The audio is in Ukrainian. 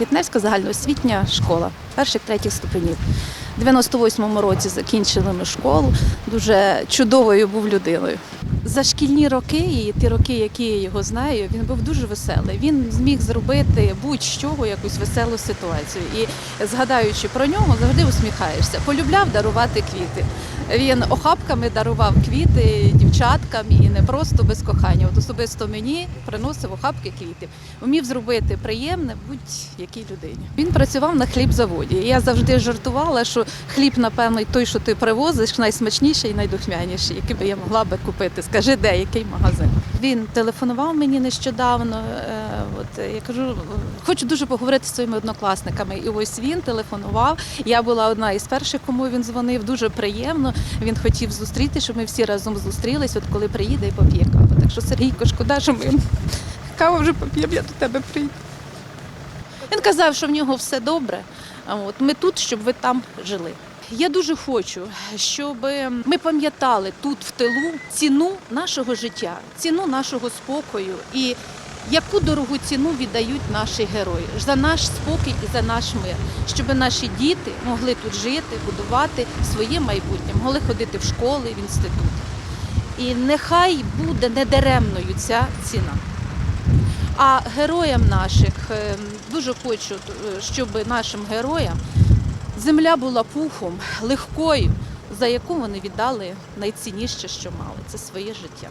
Вітневська загальноосвітня школа перших третіх ступенів. У 98-му році закінчили ми школу. Дуже чудовою був людиною. За шкільні роки, і ті роки, які я його знаю, він був дуже веселий. Він зміг зробити будь-що якусь веселу ситуацію. І згадаючи про нього, завжди усміхаєшся. Полюбляв дарувати квіти. Він охапками дарував квіти дівчаткам і не просто без кохання. От особисто мені приносив охапки квітів. Вмів зробити приємне будь-якій людині. Він працював на хлібзаводі. І я завжди жартувала, що хліб, напевно, той, що ти привозиш, найсмачніший і найдухмяніший, який би я могла би купити. Скажи, де який магазин. Він телефонував мені нещодавно. е, От я кажу, хочу дуже поговорити з своїми однокласниками. І ось він телефонував. Я була одна із перших, кому він дзвонив. Дуже приємно. Він хотів зустріти, щоб ми всі разом зустрілись. От коли приїде і поп'є каву. Так що Сергійко, шкода, що ми каву вже поп'ємо, я до тебе прийду. Він казав, що в нього все добре. От ми тут, щоб ви там жили. Я дуже хочу, щоб ми пам'ятали тут в тилу ціну нашого життя, ціну нашого спокою і яку дорогу ціну віддають наші герої за наш спокій і за наш мир, щоб наші діти могли тут жити, будувати своє майбутнє, могли ходити в школи, в інститути. І нехай буде недаремною ця ціна. А героям наших е, дуже хочу, е, щоб нашим героям земля була пухом, легкою, за яку вони віддали найцінніше, що мали це своє життя.